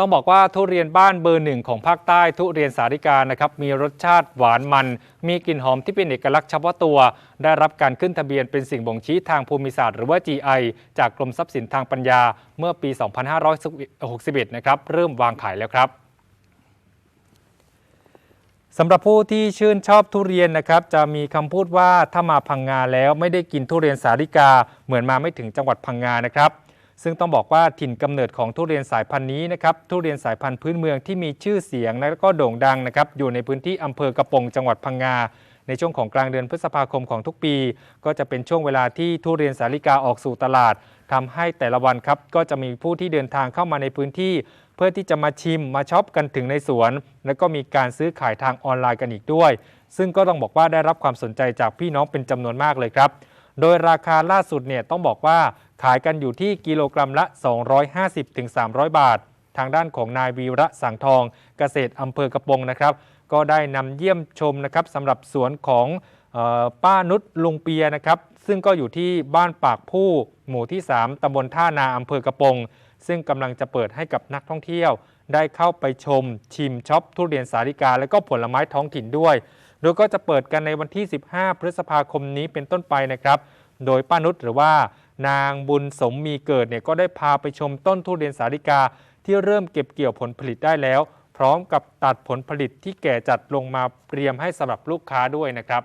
ต้องบอกว่าทุเรียนบ้านเบอร์หนึ่งของภาคใต้ทุเรียนสาริกานะครับมีรสชาติหวานมัน มีกลิ่นหอมที่เป็นเอกลักษณ์เฉพาะตัว ได้รับการขึ้นทะเบียนเป็นสิ่งบ่งชี้ทางภูมิศาสตร์หรือว่า GI จากกรมทรัพย์สินทางปัญญาเมื่อปี 2561 นะครับเริ่มวางขายแล้วครับสำหรับผู้ที่ชื่นชอบทุเรียนนะครับจะมีคำพูดว่าถ้ามาพังงาแล้วไม่ได้กินทุเรียนสาริกาเหมือนมาไม่ถึงจังหวัดพังงานะครับ ซึ่งต้องบอกว่าถิ่นกำเนิดของทุเรียนสายพันธุ์นี้นะครับทุเรียนสายพันธุ์พื้นเมืองที่มีชื่อเสียงและก็โด่งดังนะครับอยู่ในพื้นที่อำเภอกระปงจังหวัดพังงาในช่วงของกลางเดือนพฤษภาคมของทุกปี ก็จะเป็นช่วงเวลาที่ทุเรียนสาลิกาออกสู่ตลาดทำให้แต่ละวันครับก็จะมีผู้ที่เดินทางเข้ามาในพื้นที่ เพื่อที่จะมาชิมมาช็อปกันถึงในสวน แล้วก็มีการซื้อขายทางออนไลน์กันอีกด้วย ซึ่งก็ต้องบอกว่าได้รับความสนใจจากพี่น้องเป็นจำนวนมากเลยครับ โดยราคาล่าสุดเนี่ยต้องบอกว่าขายกันอยู่ที่กิโลกรัมละ 250-300 บาท ทางด้านของนายวีระสังทองเกษตรอำเภอกระปงนะครับ ก็ได้นำเยี่ยมชมนะครับสำหรับสวนของออป้านุชลุงเปียนะครับ ซึ่งก็อยู่ที่บ้านปากผู้หมู่ที่ 3ตำบลท่านาอำเภอกระปง ซึ่งกำลังจะเปิดให้กับนักท่องเที่ยว ได้เข้าไปชมชิมช็อปทุเรียนสาลิกา และก็ผลไม้ท้องถิ่นด้วย โดยก็จะเปิดกันในวันที่ 15 พฤษภาคมนี้เป็นต้นไปนะครับ โดยป้านุชหรือว่านางบุญสมมีเกิดเนี่ยก็ได้พาไปชมต้นทุเรียนสาลิกาที่เริ่มเก็บเกี่ยวผลผลิตได้แล้ว พร้อมกับตัดผลผลิตที่แก่จัดลงมาเตรียมให้สำหรับลูกค้าด้วยนะครับ